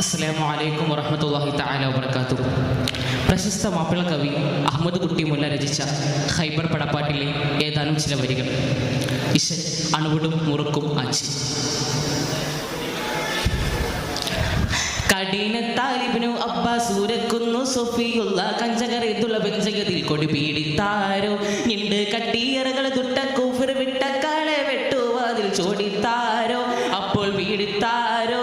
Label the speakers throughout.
Speaker 1: അസ്സലാമു അലൈക്കും വറഹ്മത്തുള്ളാഹി തആല വബറകാത്തു പ്രശസ്ത മാപ്പിള കവി അഹമ്മദ് കുട്ടി മുല്ല രചിച്ച ഖൈബർ പടപ്പാട്ടിലെ ഏതാനും ചില വരികൾ. ഇശൻ അണുവിടും മുറുക്കും ആച്ചി. കൊടി പീഡിത്താരോ. നിണ്ട് തുട്ട വെട്ടുവാതിൽ ചോടിത്താരോ. അപ്പോൾ വീടിത്താരോ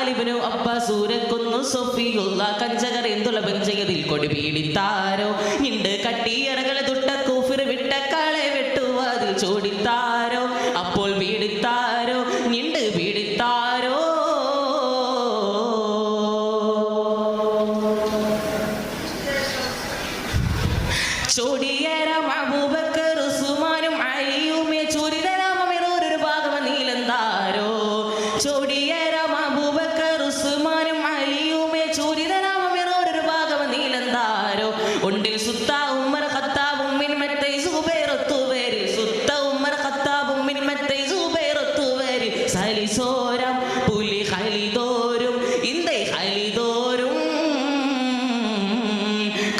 Speaker 1: കഠിനത്താലിബിനു അബ്ബാസ് ഊരക്കുന്നു സൊഫിയുള്ള കഞ്ചകറിന്തുള്ള ബെഞ്ചകതിൽ കൊടി പീഡിത്താരോ? നിണ്ട് കട്ടിയറകളെ തുട്ട കൂഫിർ വിട്ട കാളെ വെട്ടുവാതിൽ ചോടിത്താരോ? അപ്പോൾ പീഡിത്താരോ നിണ്ട് പീഡിത്താരോ? ചോടിയേരം അബൂബക്കർ സലിസോരം പുലി ഹലിതോരും ഇന്ദൈ ഹലിതോരും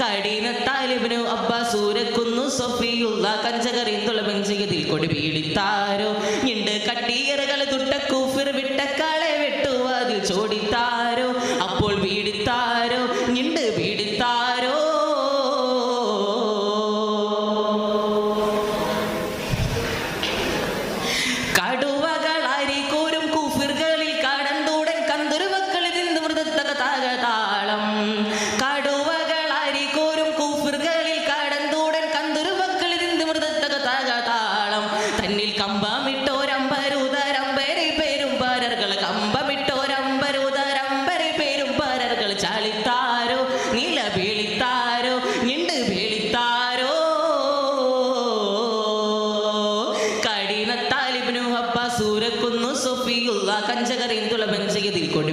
Speaker 1: കടിന താലിബിനു അബ്ബാസ് ഊരക്കുന്നു സൊഫിയുള്ള കഞ്ചകറിന്തുള്ള ബെഞ്ചകതിൽ കൊടി പീഡിത്താരോ ഇണ്ട് കട്ടിയറകളെ തുട്ട കൂഫിർ വിട്ടക്കാളെ വെട്ടുവാതിൽ ചോടിത്താരോ അപ്പോൾ പീഡിത്താരോ ഞണ്ട് പീഡിത്താരോ സൊഫിയുള്ള കഞ്ചകറിന്തുള്ള ബഞ്ചകതിൽ കൊണ്ട്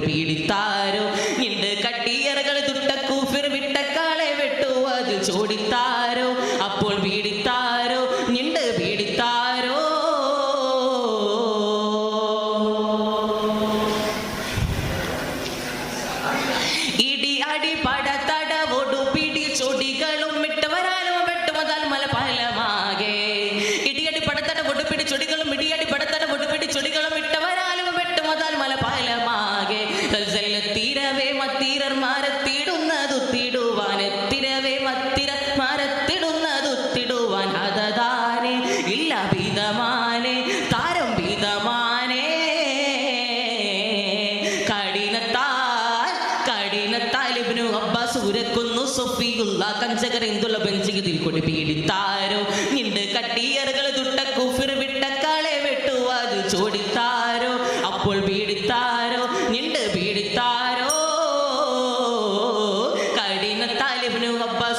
Speaker 1: വെട്ടുമുതൽ മലപാലമാകെ തീരവേ മത്തീരർ മാരത്തിടുന്നതുത്തിടുവാൻ എത്തിരവേ മത്തിരർ മാരത്തിടുന്നതുത്തിടുവാൻ അതതാനെ ഇല്ല ഭീതമാനെ താരം ഭീതമാനേ കഠിനത്താൽ കഠിനത്താലിബിനു അബ്ബാസ് ഉരക്കുന്നു. സൊഫിയുള്ള കഞ്ചകരെന്തുള്ള ബെഞ്ചികതിൽ കൊടി പീഡിത്താരോ. നിന്റെ കട്ടിയറുകൾ തുട്ട കുഫിർ വിട്ടക്കാളെ വെട്ടുവാത് ചോടിത്താരോ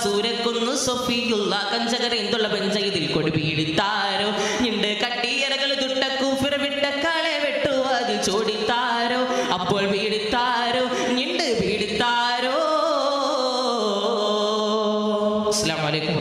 Speaker 1: സൂരക്കുന്നു സൊഫിയുള്ള കഞ്ചകര എന്തുള്ള പഞ്ചയിതിൽ കൊടി പീഡിത്താരോ? നിന്റെ കട്ടിയറകൾ തുട്ടക്കൂ വിട്ട കളെ വെട്ടു അത് ചോടിത്താരോ? അപ്പോൾ വീടിത്താരോ നിണ്ട് വീടിത്താരോ അസ്സാം വലൈക്കും